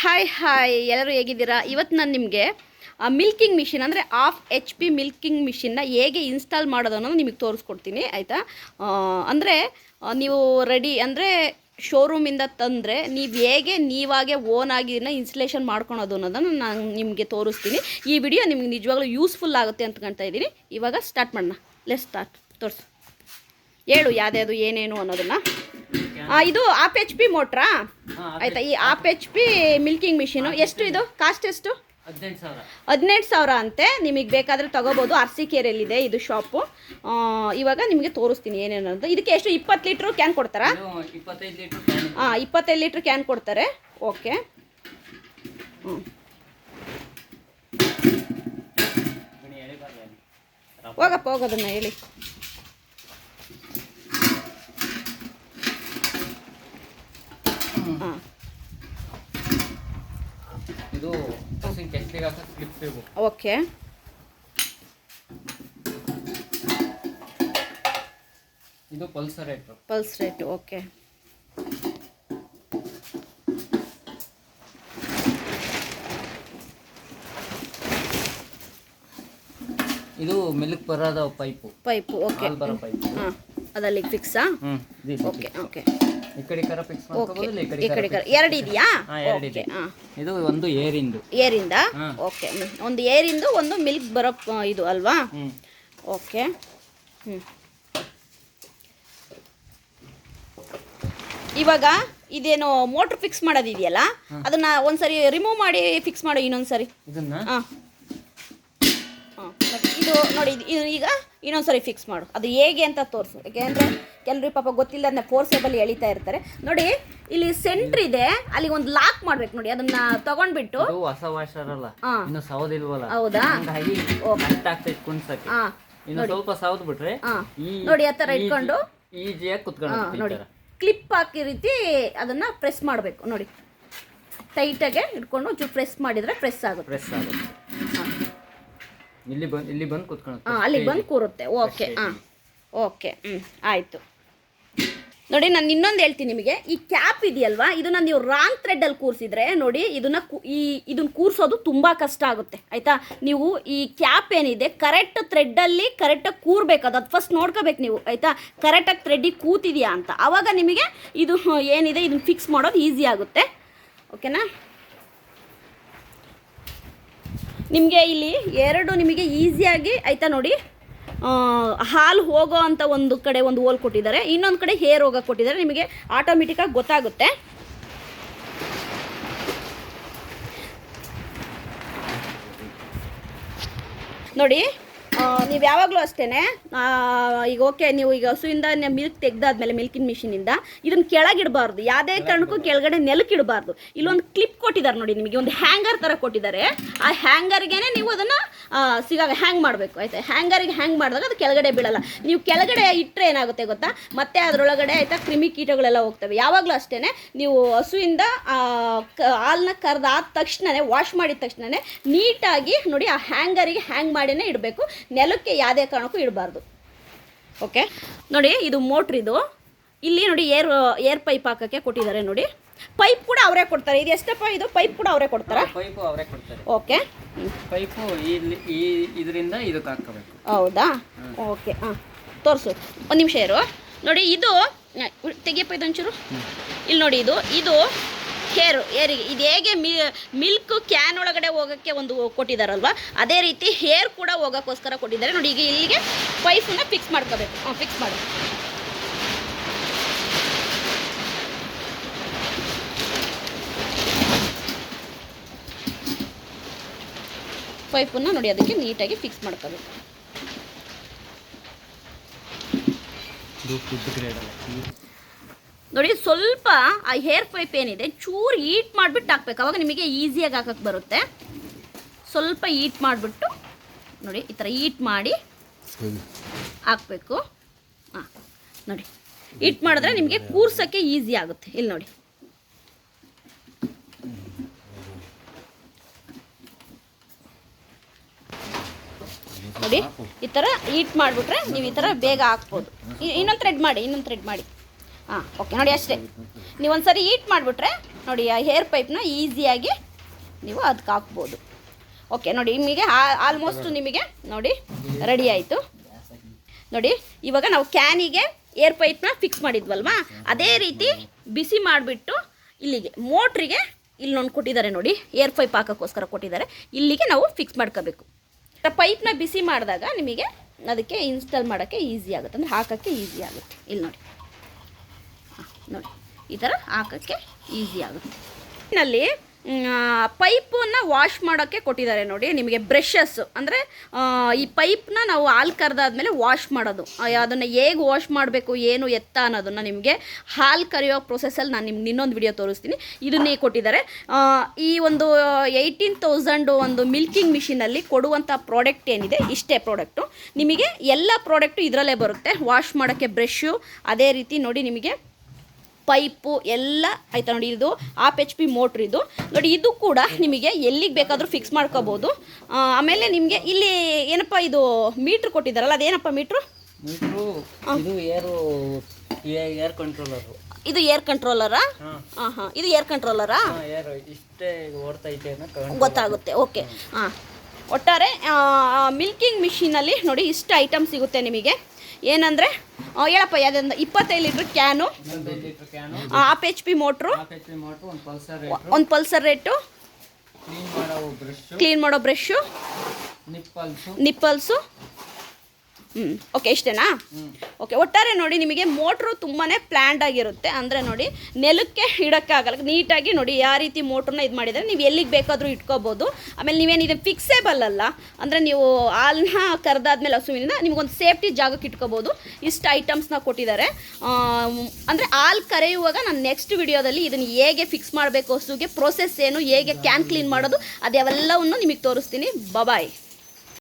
Hi hi ಎಲ್ಲರೂ ಹೇಗಿದ್ದೀರಾ? ಇವತ್ತು ನಾನು ನಿಮಗೆ ಮಿಲ್ಕಿಂಗ್ ಮಿಷಿನ್ ಅಂದರೆ ಆಫ್ ಎಚ್ ಪಿ ಮಿಲ್ಕಿಂಗ್ ಮಿಷಿನ್ನ ಹೇಗೆ ಇನ್ಸ್ಟಾಲ್ ಮಾಡೋದು ಅನ್ನೋದು ನಿಮಗೆ ತೋರಿಸ್ಕೊಡ್ತೀನಿ, ಆಯಿತಾ? ಅಂದರೆ ನೀವು ರೆಡಿ ಅಂದರೆ ಶೋರೂಮಿಂದ ತಂದರೆ ನೀವು ಹೇಗೆ ನೀವಾಗೆ ಓನ್ ಆಗಿರೋ ಇನ್ಸ್ಟಲೇಷನ್ ಮಾಡ್ಕೊಳೋದು ಅನ್ನೋದನ್ನು ನಾನು ನಿಮಗೆ ತೋರಿಸ್ತೀನಿ. ಈ ವಿಡಿಯೋ ನಿಮ್ಗೆ ನಿಜವಾಗ್ಲೂ ಯೂಸ್ಫುಲ್ ಆಗುತ್ತೆ ಅಂತ ಕಾಣ್ತಾ ಇದ್ದೀನಿ. ಇವಾಗ ಸ್ಟಾರ್ಟ್ ಮಾಡೋಣ. ಲೆಸ್ ಸ್ಟಾರ್ಟ್ ತೋರಿಸು. ಹೇಳು ಯಾವ್ದ್ಯಾವುದು ಏನೇನು ಅನ್ನೋದನ್ನು. ಇದು ಆಪ್ ಎಚ್ ಪಿ ಮೋಟ್ರಾ ಆಯ್ತಾ ಈ half H P milking machine ಎಷ್ಟು ಇದು? ಕಾಸ್ಟ್ ಎಷ್ಟು? ಹದಿನೆಂಟು ಸಾವಿರ. ಅಂತೆ. ನಿಮಗೆ ಬೇಕಾದರೆ ತಗೋಬೋದು. ಅರಸೀಕೆರೆಯಲ್ಲಿದೆ ಇದು ಶಾಪು ಇವಾಗ ನಿಮಗೆ ತೋರಿಸ್ತೀನಿ ಏನೇನು ಅಂತ ಇದಕ್ಕೆ ಎಷ್ಟು? ಇಪ್ಪತ್ತು ಲೀಟ್ರು ಕ್ಯಾನ್ ಕೊಡ್ತಾರಾ? ಹಾಂ ಇಪ್ಪತ್ತೈದು ಲೀಟ್ರ್ ಕ್ಯಾನ್ ಕೊಡ್ತಾರೆ. ಓಕೆ. ಹ್ಞೂ. ಹೋಗಪ್ಪ ಹೋಗೋದನ್ನ ಹೇಳಿ. ಇದು ಕೆಸ್ಲಿಗೆ ಹಾಕೋ ಸ್ಲಿಪ್ ಇವು ಓಕೆ. ಇದು pulsar rate pulse rate okay. ಇದು ಮಿಲ್ಕ್ ಬರೋದ ಪೈಪು ಪೈಪು ಓಕೆ. ಅಲ್ಲಿ ಬರೋ ಪೈಪು ಹಾಂ ಅದಲ್ಲಿ ಫಿಕ್ಸಾ ಹ್ಞೂ ಓಕೆ ಓಕೆ. ಈ ಕಡೆ ಕರ ಫಿಕ್ಸ್ ಈ ಕಡೆ ಈ ಕಡೆ ಕಡೆ ಎರಡು ಇದೆಯಾ ಹಾ, ಎರಡು ಇದೆ. ಇದು ಒಂದು ಏರಿಂದು. ಏರಿಂದ? ಓಕೆ ಒಂದು ಏರಿಂದು ಒಂದು ಮಿಲ್ಕ್ ಬರೋ ಇದು ಅಲ್ವಾ? ಓಕೆ ಹ್ಞೂ ಇವಾಗ ಇದೇನು ಮೋಟ್ರ್ ಫಿಕ್ಸ್ ಮಾಡೋದಿದೆಯಲ್ಲ? ಅದನ್ನ ಒಂದ್ಸರಿ ರಿಮೂವ್ ಮಾಡಿ ಫಿಕ್ಸ್ ಮಾಡು ಇನ್ನೊಂದ್ಸರಿ. ಹಾಂ. ಹಾಂ. ಇದು ನೋಡಿ ಇದು- ಇನ್ನೊಂದ್ಸರಿ ಫಿಕ್ಸ್ ಮಾಡು. ಅದು ಹೇಗೆ ಅಂತ ತೋರಿಸು. ಯಾಕೆಂದರೆ ಕೆಲವ್ರಿಗೆ ಪಾಪ ಗೊತ್ತಿಲ್ಲ ಅದನ್ನ ಫೋರ್ಸೇಬಲ್ ಎಳಿತಾ ಇರ್ತಾರೆ. ನೋಡಿ ಇಲ್ಲಿ ಸೆಂಟ್ರ್ ಇದೆ. ಅಲ್ಲಿ ಒಂದು ಲಾಕ್ ಮಾಡ್ಬೇಕು ನೋಡಿ. ಅದನ್ನ ತಗೊಂಡ್ಬಿಟ್ಟು ಹೊಸ ವಾಷರಲ್ಲ. ಇನ್ನು ಸೌದಿಲ್ವಲ್ಲ? ಹೌದಾ? ಕುಣ್ಸಕ್ಕೆ. ಇನ್ನು ಸ್ವಲ್ಪ ಸೌದ್ ಬಿಟ್ರೆ ನೋಡಿ ಆ ಥರ ಇಟ್ಕೊಂಡು ಈಜಿಯಾಗಿ ಕುತ್ಕೊಂಡು ನೋಡಿ. ಕ್ಲಿಪ್ ಹಾಕಿ ರೀತಿ ಅದನ್ನ ಪ್ರೆಸ್ ಮಾಡಬೇಕು. ನೋಡಿ. ಟೈಟಾಗೆ ಇಟ್ಕೊಂಡು ಒಂಚೂರು ಪ್ರೆಸ್ ಮಾಡಿದ್ರೆ ಪ್ರೆಸ್ ಆಗುತ್ತೆ. ಪ್ರೆಸ್ ಆಗುತ್ತೆ. ಇಲ್ಲಿ ಬಂದು ಇಲ್ಲಿ ಬಂದು ಕೂತ್ಕೊಳ್ಳುತ್ತೆ. ಹಾಂ ಅಲ್ಲಿಗೆ ಬಂದು ಕೂರುತ್ತೆ. ಓಕೆ ಹಾಂ. ಓಕೆ ಹ್ಞೂ ಆಯಿತು. ನೋಡಿ ನಾನು ಇನ್ನೊಂದು ಹೇಳ್ತೀನಿ ನಿಮಗೆ. ಈ ಕ್ಯಾಪ್ ಇದೆಯಲ್ವಾ? ಇದನ್ನ ನೀವು ರಾಂಗ್ ಥ್ರೆಡ್ಡಲ್ಲಿ ಕೂರಿಸಿದ್ರೆ ನೋಡಿ ಇದನ್ನ ಈ ಇದನ್ನ ಕೂರಿಸೋದು ತುಂಬ ಕಷ್ಟ ಆಗುತ್ತೆ. ಆಯಿತಾ? ನೀವು ಈ ಕ್ಯಾಪ್ ಏನಿದೆ ಕರೆಕ್ಟ್ ಥ್ರೆಡ್ಡಲ್ಲಿ ಕರೆಕ್ಟಾಗಿ ಕೂರ್ಬೇಕು ಅದು ಅದು ಫಸ್ಟ್ ನೋಡ್ಕೋಬೇಕು ನೀವು ಆಯಿತಾ? ಕರೆಕ್ಟಾಗಿ ಥ್ರೆಡ್ಡಿಗೆ ಕೂತಿದೆಯಾ ಅಂತ. ಆವಾಗ ನಿಮಗೆ ಇದು ಏನಿದೆ ಇದನ್ನ ಫಿಕ್ಸ್ ಮಾಡೋದು ಈಸಿ ಆಗುತ್ತೆ. ಓಕೆನಾ? ನಿಮಗೆ ಇಲ್ಲಿ ಎರಡು ನಿಮಗೆ ಈಸಿಯಾಗಿ ಆಯಿತಾ ನೋಡಿ. ಹಾಲು ಹೋಗೋ ಅಂತ ಒಂದು ಕಡೆ ಒಂದು ಹೋಲ್ ಕೊಟ್ಟಿದ್ದಾರೆ. ಇನ್ನೊಂದು ಕಡೆ ಹೇರ್ ಹೋಗೋ ಕೊಟ್ಟಿದ್ದಾರೆ. ನಿಮಗೆ ಆಟೋಮೆಟಿಕ್ಕಾಗಿ ಗೊತ್ತಾಗುತ್ತೆ. ನೋಡಿ ನೀವು ಯಾವಾಗಲೂ ಅಷ್ಟೇ ಈಗ ಓಕೆ ನೀವು ಈಗ ಹಸುವಿಂದ ಮಿಲ್ಕ್ ತೆಗ್ದಾದ್ಮೇಲೆ ಮಿಲ್ಕಿನ ಮಿಷಿನಿಂದ ಇದನ್ನ ಕೆಳಗಿಡಬಾರ್ದು. ಯಾವುದೇ ಕಾರಣಕ್ಕೂ ಕೆಳಗಡೆ ನೆಲಕ್ಕಿಡಬಾರ್ದು. ಇಲ್ಲೊಂದು ಕ್ಲಿಪ್ ಕೊಟ್ಟಿದ್ದಾರೆ ನೋಡಿ ನಿಮಗೆ ಒಂದು ಹ್ಯಾಂಗರ್ ಥರ ಕೊಟ್ಟಿದ್ದಾರೆ ಆ ಹ್ಯಾಂಗರ್ಗೆ ನೀವು ಅದನ್ನು ಸಿಗಾಗ ಹ್ಯಾಂಗ್ ಮಾಡಬೇಕು, ಆಯ್ತಾ? ಹ್ಯಾಂಗರಿಗೆ ಹ್ಯಾಂಗ್ ಮಾಡಿದಾಗ ಅದು ಕೆಳಗಡೆ ಬೀಳಲ್ಲ. ನೀವು ಕೆಳಗಡೆ ಇಟ್ಟರೆ ಏನಾಗುತ್ತೆ ಗೊತ್ತಾ? ಮತ್ತೆ ಅದರೊಳಗಡೆ ಆಯ್ತಾ ಕ್ರಿಮಿ ಕೀಟಗಳೆಲ್ಲ ಹೋಗ್ತವೆ. ಯಾವಾಗಲೂ ಅಷ್ಟೇ ನೀವು ಹಸುವಿಂದ ಹಾಲನ್ನ ಕರೆದಾದ ತಕ್ಷಣವೇ ವಾಶ್ ಮಾಡಿದ ತಕ್ಷಣವೇ ನೀಟಾಗಿ ನೋಡಿ ಆ ಹ್ಯಾಂಗರಿಗೆ ಹ್ಯಾಂಗ್ ಮಾಡಿನೇ ಇಡಬೇಕು. ನೆಲಕ್ಕೆ ಯಾವುದೇ ಕಾರಣಕ್ಕೂ ಇಡಬಾರ್ದು. ಓಕೆ ನೋಡಿ, ಇದು ಮೋಟ್ರ್ ಇದು. ಇಲ್ಲಿ ನೋಡಿ ಏರ್ ಏರ್ ಪೈಪ್ ಹಾಕೋಕ್ಕೆ ಕೊಟ್ಟಿದ್ದಾರೆ ನೋಡಿ. ಪೈಪ್ ಕೂಡ ಅವರೇ ಕೊಡ್ತಾರೆ. ಇದು ಎಷ್ಟಪ್ಪ ಇದು? ಪೈಪ್ ಕೂಡ ಅವರೇ ಕೊಡ್ತಾರೆ? ಪೈಪು ಅವರೇ ಕೊಡ್ತಾರೆ. ಓಕೆ. ಪೈಪು ಇಲ್ಲಿ ಈ ಇದರಿಂದ ಇದು ಹಾಕಬೇಕು ಹೌದಾ? ಓಕೆ ಹಾಂ. ತೋರಿಸು. ಒಂದು ನಿಮಿಷ ಇರು. ನೋಡಿ ಇದು ತೆಗಿಯಪ್ಪ ಇದೊಂಚೂರು ಇಲ್ಲಿ ನೋಡಿ ಇದು. ಇದು ಹೇರು ಹೇರಿಗೆ ಇದು ಹೇಗೆ ಮಿ ಮಿಲ್ಕ್ ಕ್ಯಾನ್ ಒಳಗಡೆ ಹೋಗೋಕ್ಕೆ ಒಂದು ಕೊಟ್ಟಿದ್ದಾರಲ್ವ ಅದೇ ರೀತಿ ಹೇರ್ ಕೂಡ ಹೋಗೋಕ್ಕೋಸ್ಕರ ಕೊಟ್ಟಿದ್ದಾರೆ. ನೋಡಿ ಈಗ ಇಲ್ಲಿಗೆ ಪೈಪನ್ನ ಫಿಕ್ಸ್ ಮಾಡ್ಕೋಬೇಕು. ಹಾಂ ಫಿಕ್ಸ್ ಮಾಡಿ. ಪೈಪನ್ನು ನೋಡಿ ಅದಕ್ಕೆ ನೀಟಾಗಿ ಫಿಕ್ಸ್ ಮಾಡ್ಕೋಬೇಕು ನೋಡಿ ಸ್ವಲ್ಪ ಆ ಹೇರ್ ಪೈಪ್ ಏನಿದೆ ಚೂರು ಈಟ್ ಮಾಡಿಬಿಟ್ಟು ಹಾಕ್ಬೇಕು. ಅವಾಗ ನಿಮಗೆ ಈಸಿಯಾಗಿ ಹಾಕಕ್ಕೆ ಬರುತ್ತೆ. ಸ್ವಲ್ಪ ಈಟ್ ಮಾಡಿಬಿಟ್ಟು ನೋಡಿ ಈ ಥರ ಈಟ್ ಮಾಡಿ ಹಾಕಬೇಕು. ಹಾಂ ನೋಡಿ ಈಟ್ ಮಾಡಿದ್ರೆ ನಿಮಗೆ ಕೂರ್ಸೋಕ್ಕೆ ಈಸಿ ಆಗುತ್ತೆ. ಇಲ್ಲಿ ನೋಡಿ. ನೋಡಿ, ಈ ಥರ ಹೀಟ್ ಮಾಡಿಬಿಟ್ರೆ ನೀವು ಈ ಥರ ಬೇಗ ಹಾಕ್ಬೋದು. ಇನ್ನೊಂದು ಥ್ರೆಡ್ ಮಾಡಿ, ಇನ್ನೊಂದು ಥ್ರೆಡ್ ಮಾಡಿ. ಹಾಂ ಓಕೆ ನೋಡಿ ಅಷ್ಟೇ. ನೀವು ಒಂದ್ಸರಿ ಹೀಟ್ ಮಾಡಿಬಿಟ್ರೆ, ನೋಡಿ, ಆ ಹೇರ್ ಪೈಪ್ನ ಈಸಿಯಾಗಿ ನೀವು ಅದಕ್ಕೆ ಹಾಕ್ಬೋದು. ಓಕೆ ನೋಡಿ, ನಿಮಗೆ ಆಲ್ಮೋಸ್ಟ್ ನಿಮಗೆ, ನೋಡಿ ರೆಡಿ ಆಯಿತು. ನೋಡಿ, ಇವಾಗ ನಾವು ಕ್ಯಾನಿಗೆ ಏರ್ ಪೈಪ್ನ ಫಿಕ್ಸ್ ಮಾಡಿದ್ವಲ್ವಾ? ಅದೇ ರೀತಿ ಬಿಸಿ ಮಾಡಿಬಿಟ್ಟು ಇಲ್ಲಿಗೆ ಮೋಟ್ರಿಗೆ ಇಲ್ಲಿ ನೋಡಿ ಕೊಟ್ಟಿದ್ದಾರೆ ನೋಡಿ ಏರ್ ಪೈಪ್ ಹಾಕೋಕ್ಕೋಸ್ಕರ ಕೊಟ್ಟಿದ್ದಾರೆ. ಇಲ್ಲಿಗೆ ನಾವು ಫಿಕ್ಸ್ ಮಾಡ್ಕೋಬೇಕು. ಪೈಪ್ನ ಬಿಸಿ ಮಾಡಿದಾಗ ನಿಮಗೆ ಅದಕ್ಕೆ ಇನ್ಸ್ಟಾಲ್ ಮಾಡೋಕ್ಕೆ ಈಸಿ ಆಗುತ್ತೆ. ಅಂದರೆ ಹಾಕೋಕ್ಕೆ ಈಸಿ ಆಗುತ್ತೆ. ಇಲ್ಲಿ ನೋಡಿ. ನೋಡಿ. ಈ ಥರ ಹಾಕೋಕ್ಕೆ ಈಸಿ ಆಗುತ್ತೆ. ನಲ್ಲಿ ಪೈಪನ್ನು ವಾಶ್ ಮಾಡೋಕ್ಕೆ ಕೊಟ್ಟಿದ್ದಾರೆ ನೋಡಿ, ನಿಮಗೆ ಬ್ರಷಸ್ಸು ಅಂದರೆ ಈ ಪೈಪ್ನ ನಾವು ಹಾಲು ಕರೆದಾದ್ಮೇಲೆ ವಾಶ್ ಮಾಡೋದು. ಅದನ್ನು ಹೇಗೆ ವಾಶ್ ಮಾಡಬೇಕು, ಏನು ಎತ್ತ ಅನ್ನೋದನ್ನು ನಿಮಗೆ ಹಾಲು ಕರೆಯೋ ಪ್ರೊಸೆಸಲ್ಲಿ ನಾನು ನಿಮ್ಗೆ ಇನ್ನೊಂದು ವಿಡಿಯೋ ತೋರಿಸ್ತೀನಿ. ಇದನ್ನೇ ಕೊಟ್ಟಿದ್ದಾರೆ. ಈ ಒಂದು ಏಯ್ಟೀನ್ ತೌಸಂಡು ಒಂದು ಮಿಲ್ಕಿಂಗ್ ಮಿಷಿನಲ್ಲಿ ಕೊಡುವಂಥ ಪ್ರಾಡಕ್ಟ್ ಏನಿದೆ, ಇಷ್ಟೇ ಪ್ರಾಡಕ್ಟು ನಿಮಗೆ ಎಲ್ಲ ಪ್ರಾಡಕ್ಟು ಇದರಲ್ಲೇ ಬರುತ್ತೆ. ವಾಶ್ ಮಾಡೋಕ್ಕೆ ಬ್ರಷ್ಷು ಅದೇ ರೀತಿ ನೋಡಿ ನಿಮಗೆ ಪೈಪು ಎಲ್ಲ ಆಯ್ತಾ ನೋಡಿ ಇದು ಆಪ್ ಎಚ್ ಪಿ ಮೋಟ್ರ್ ಇದು. ನೋಡಿ ಇದು ಕೂಡ ನಿಮಗೆ ಎಲ್ಲಿಗೆ ಬೇಕಾದರೂ ಫಿಕ್ಸ್ ಮಾಡ್ಕೋಬೋದು. ಆಮೇಲೆ ನಿಮಗೆ ಇಲ್ಲಿ ಏನಪ್ಪ ಇದು ಮೀಟ್ರ್ ಕೊಟ್ಟಿದ್ದಾರಲ್ಲ ಅದೇನಪ್ಪ ಮೀಟ್ರು ಇದು ಏರು ಏರ್ ಕಂಟ್ರೋಲರು ಇದು ಏರ್ ಕಂಟ್ರೋಲರಾ ಹಾಂ. ಹಾಂ ಇದು ಏರ್ ಕಂಟ್ರೋಲರಾ ಇಷ್ಟೇ ಓಡ್ತೈತೆ ಗೊತ್ತಾಗುತ್ತೆ ಓಕೆ ಹಾಂ. ಒಟ್ಟಾರೆ ಮಿಲ್ಕಿಂಗ್ ಮಿಷಿನಲ್ಲಿ ನೋಡಿ ಇಷ್ಟು ಐಟಮ್ ಸಿಗುತ್ತೆ ನಿಮಗೆ. ಏನಂದರೆ ಹೇಳಪ್ಪ ಯಾವುದೊಂದು ಇಪ್ಪತ್ತೈದು litre can half H P motor half H P motor ಒಂದು ಪಲ್ಸರ್ ರೇಟು ಕ್ಲೀನ್ ಮಾಡೋ ಬ್ರಷ್ ನಿಪ್ಪಲ್ಸು ಹ್ಞೂ ಓಕೆ ಇಷ್ಟೇನಾ? ಓಕೆ ಒಟ್ಟಾರೆ ನೋಡಿ ನಿಮಗೆ ಮೋಟ್ರು ತುಂಬಾ ಪ್ಲ್ಯಾಂಡ್ ಆಗಿರುತ್ತೆ. ಅಂದರೆ ನೋಡಿ ನೆಲಕ್ಕೆ ಇಡೋಕ್ಕಾಗಲ್ಲ, ನೀಟಾಗಿ ನೋಡಿ ಯಾವ ರೀತಿ ಮೋಟ್ರನ್ನ ಇದು ಮಾಡಿದರೆ ನೀವು ಎಲ್ಲಿಗೆ ಬೇಕಾದರೂ ಇಟ್ಕೋಬೋದು. ಆಮೇಲೆ ನೀವೇನು ಇದು ಫಿಕ್ಸೇಬಲ್ ಅಲ್ಲ, ಅಂದರೆ ನೀವು ಹಾಲನ್ನ ಕರೆದಾದ್ಮೇಲೆ ಹಸುವಿನಿಂದ ನಿಮಗೊಂದು ಸೇಫ್ಟಿ ಜಾಗಕ್ಕೆ ಇಟ್ಕೋಬೋದು. ಇಷ್ಟು ಐಟಮ್ಸ್ನ ಕೊಟ್ಟಿದ್ದಾರೆ. ಅಂದರೆ ಹಾಲು ಕರೆಯುವಾಗ ನಾನು ನೆಕ್ಸ್ಟ್ ವಿಡಿಯೋದಲ್ಲಿ ಇದನ್ನು ಹೇಗೆ ಫಿಕ್ಸ್ ಮಾಡಬೇಕು ಹಸುಗೆ ಪ್ರೋಸೆಸ್ ಏನು, ಹೇಗೆ ಕ್ಯಾನ್ ಕ್ಲೀನ್ ಮಾಡೋದು ಅದೆಲ್ಲವನ್ನು ನಿಮಗೆ ತೋರಿಸ್ತೀನಿ. ಬಬಾಯ್